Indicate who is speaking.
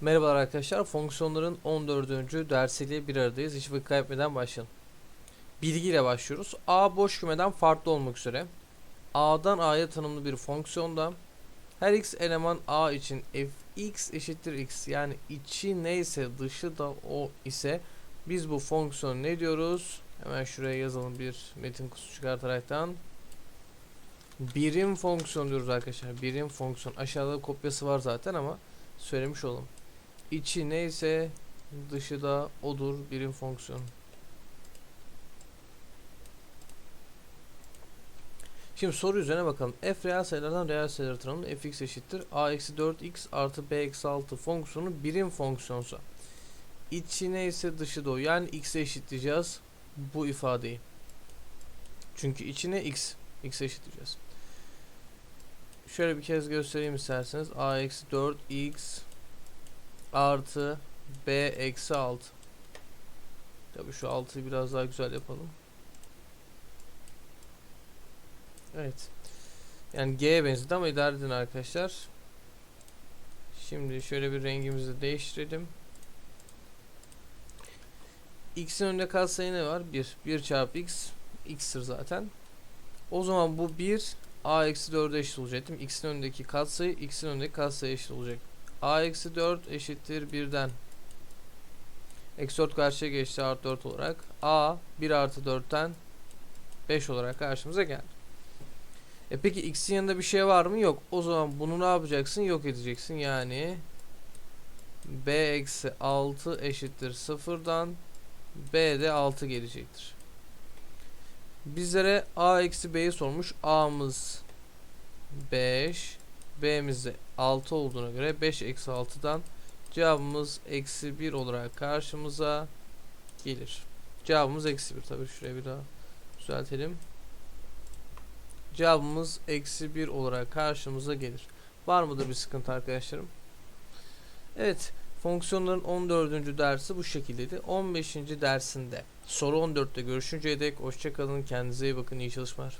Speaker 1: Merhabalar arkadaşlar. Fonksiyonların 14. dersiyle bir aradayız. Hiç vakit kaybetmeden başlayalım. Bilgiyle başlıyoruz. A boş kümeden farklı olmak üzere. A'dan A'ya tanımlı bir fonksiyonda her x eleman A için fx eşittir x yani içi neyse dışı da o ise biz bu fonksiyonu ne diyoruz? Hemen şuraya yazalım bir metin kutusu çıkartaraktan. Birim fonksiyon diyoruz arkadaşlar. Birim fonksiyon. Aşağıda kopyası var zaten ama söylemiş olalım. İçi neyse dışı da odur birim fonksiyon. Şimdi soru üzerine bakalım. F reel sayılardan reel sayılar tanımlı fx eşittir. a eksi 4x artı b eksi 6 fonksiyonu birim fonksiyonsa. İçi neyse dışı da o. Yani x'e eşitleyeceğiz bu ifadeyi. Çünkü içine x. x'e eşitleyeceğiz. Şöyle bir kez göstereyim isterseniz. a eksi 4x artı b eksi 6. Tabii şu 6'yı biraz daha güzel yapalım. Evet. Yani G'ye benzedi ama idare arkadaşlar. Şimdi şöyle bir rengimizi değiştirelim. X'in önünde katsayı ne var? 1. 1 çarpı x. X'tir zaten. O zaman bu 1 a eksi 4'e eşit olacak değil? X'in önündeki katsayı x'in önündeki katsayı eşit olacak. A eksi 4 eşittir 1'den. Eksi 4 karşıya geçti artı 4 olarak. a 1 artı 4'ten 5 olarak karşımıza geldi. E peki x'in yanında bir şey var mı? Yok. O zaman bunu ne yapacaksın? Yok edeceksin. Yani b eksi 6 eşittir 0'dan b de 6 gelecektir. Bizlere a eksi b'yi sormuş. a'mız 5 b'miz de 6 olduğuna göre 5 eksi 6'dan cevabımız eksi 1 olarak karşımıza gelir. Cevabımız eksi 1. Tabii şuraya bir daha düzeltelim. Cevabımız eksi 1 olarak karşımıza gelir. Var mıdır bir sıkıntı arkadaşlarım? Evet. Fonksiyonların 14. dersi bu şekildeydi. 15. dersinde soru 14'te görüşünceye dek hoşçakalın. Kendinize iyi bakın. İyi çalışmalar.